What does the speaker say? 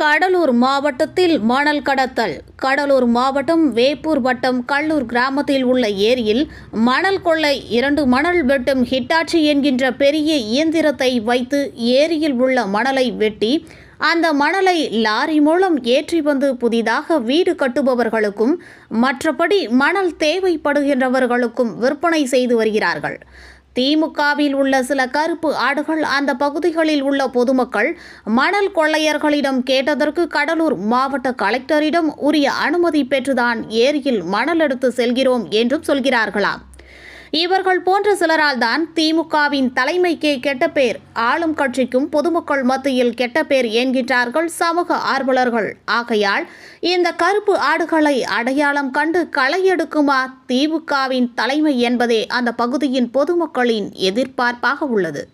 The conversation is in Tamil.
கடலூர் மாவட்டத்தில் மணல் கடத்தல். கடலூர் மாவட்டம் வேப்பூர் வட்டம் கல்லூர் கிராமத்தில் உள்ள ஏரியில் மணல் கொள்ளை இரண்டு மணல் வெட்டும் ஹிட்டாச்சி என்கின்ற பெரிய இயந்திரத்தை வைத்து ஏரியில் உள்ள மணலை வெட்டி அந்த மணலை லாரி மூலம் ஏற்றி வந்து புதிதாக வீடு கட்டுபவர்களுக்கும் மற்றபடி மணல் தேவைப்படுகின்றவர்களுக்கும் விற்பனை செய்து வருகிறார்கள். திமுகவில் உள்ள சில கருப்பு ஆடுகள் அந்த பகுதிகளில் உள்ள பொதுமக்கள் மணல் கொள்ளையர்களிடம் கேட்டதற்கு கடலூர் மாவட்ட கலெக்டரிடம் உரிய அனுமதி பெற்றுதான் ஏரியில் மணல் எடுத்து செல்கிறோம் என்றும் சொல்கிறார்களாம். இவர்கள் போன்ற சிலரால் தான் திமுகவின் தலைமைக்கே கெட்ட பேர் ஆளும் கட்சிக்கும் பொதுமக்கள் மத்தியில் கெட்ட பேர் என்கின்றார்கள் சமூக ஆர்வலர்கள். ஆகையால் இந்த கருப்பு ஆடுகளை அடையாளம் கண்டு களையெடுக்குமா திமுகவின் தலைமை என்பதே அந்த பகுதியின் பொதுமக்களின் எதிர்பார்ப்பாக உள்ளது.